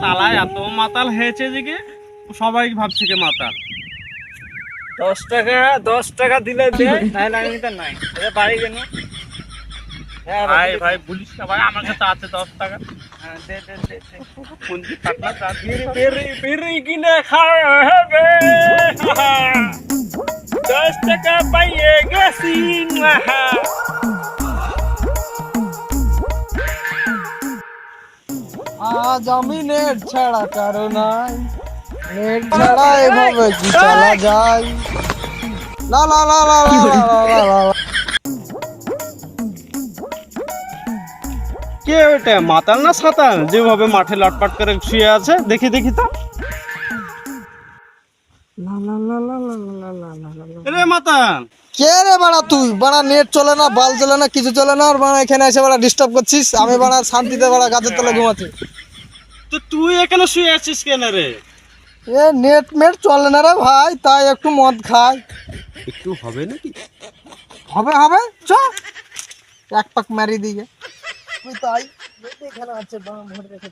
সালা এত মাতাল হয়েছে যে কি সবাই ভাবছে কি মাতাল। দশ টাকা দশ টাকা দিলে দে নাহলে আমি তো নাই। এটা বাড়ি কেন ভাই ভাই বলিস না ভাই আমার কাছে আছে দশ টাকা। হ্যাঁ, দে দে দে দে। পুঞ্জি পাটনা চা বিড়ি বিড়ি বিড়ি কিনে খাওয়া হবে দশ টাকা পাইয়ে গেছি। আজ আমি নেট ছাড়া কারও নাই নেট ছাড়া এভাবে কি চলা যায় লা লা লা লা লা লা লা লা লা লা। কে ওটা মাতাল না সাতাল যেভাবে মাঠে লটপাট করে শুয়ে আছে দেখি দেখি তো রে মাতাল কে রে বাড়া তুই বাড়া নেট চলে না বাল চলে না কিছু চলে না আর বাড়া এখানে এসে বাড়া ডিস্টার্ব করছিস আমি বাড়া শান্তিতে বাড়া গাছের তলে ঘুমাচ্ছি তো তুই এখানে শুয়ে আছিস কেন রে? এ নেট মেট চলে না রে ভাই তাই একটু মদ খাই। একটু হবে নাকি? হবে হবে চ। এক পাক মারি দিয়ে তুই তাই। এখানে আছে বাড়া ভরে রেখে।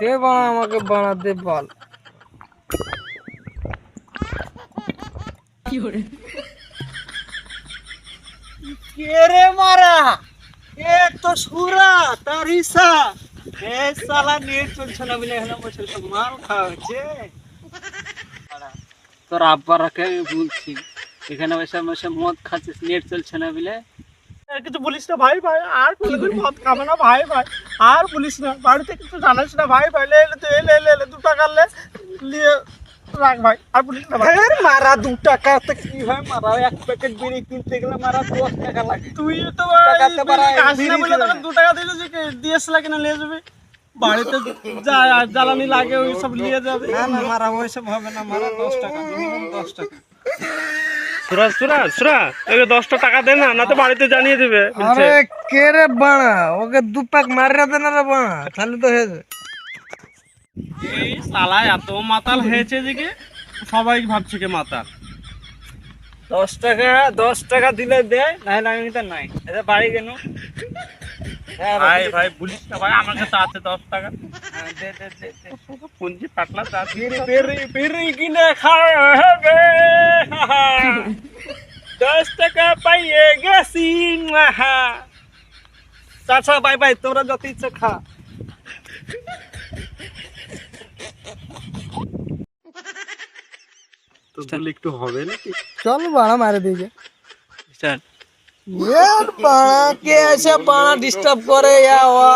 দে বাড়া আমাকে বাড়া দে বল। কে রে মারা? এ তো সুরা তার হিসা এ সালা নেট চলছে না বলে হলো বসে সব মাল খাওয়া হচ্ছে। তোর আব্বারাকে বলছি এখানে বসে বসে মদ খাচ্ছিস নেট চলছে না বলে? কিছু বলিস না ভাই ভাই আর কোনোদিন মদ খাবে না ভাই ভাই। আর বলিস না বাড়িতে কিছু জানাস না ভাই ভাই। লে এলে তো এলে এলে এলে দু টাকা লে নিয়ে রাখ ভাই আর বলিস না ভাই। এর মারা দু টাকা তো কি হয়? মারা এক প্যাকেট বিড়ি কিনতে গেলে মারা দশ টাকা লাগে। তুই তো দু টাকা দিলে যে দিয়েছিল কিনা নিয়ে যাবে? বাড়িতে জ্বালানি লাগে ওই সব নিয়ে যাবে। না না মারা ওইসব হবে না মারা দশ টাকা minimum দশ টাকা। সুরাজ সুরাজ সুরাজ ওকে দশটা টাকা দে না না তো বাড়িতে জানিয়ে দেবে। আরে কে রে বাড়া? ওকে দু পাক মারিয়ে দে না রে বাড়া তাহলে তো হয়ে যাবে এই সালা এত মাতাল হয়েছে যে কি সবাই ভাবছে কি মাতাল। দশ টাকা দশ টাকা দিলে দে নাহলে আমি তো নাই। এটা বাড়ি কেন? হ্যাঁ, ভাই ভাই বলিস না ভাই আমার কাছে আছে দশ টাকা। হ্যাঁ, দে দে দে দে। পুঞ্জি পাটলা চা বিড়ি বিড়ি বিড়ি কিনে খাওয়া হবে। দশ টাকা পাইয়ে গেছি। চাচা বাই বাই তোরা যত ইচ্ছা খা। তো একটু হবে নাকি? চল বাড়া মারে দিয়ে স্টার্ট এর বাড়া কে এসে বাড়া ডিস্টার্ব করে? ইয়া ওয়া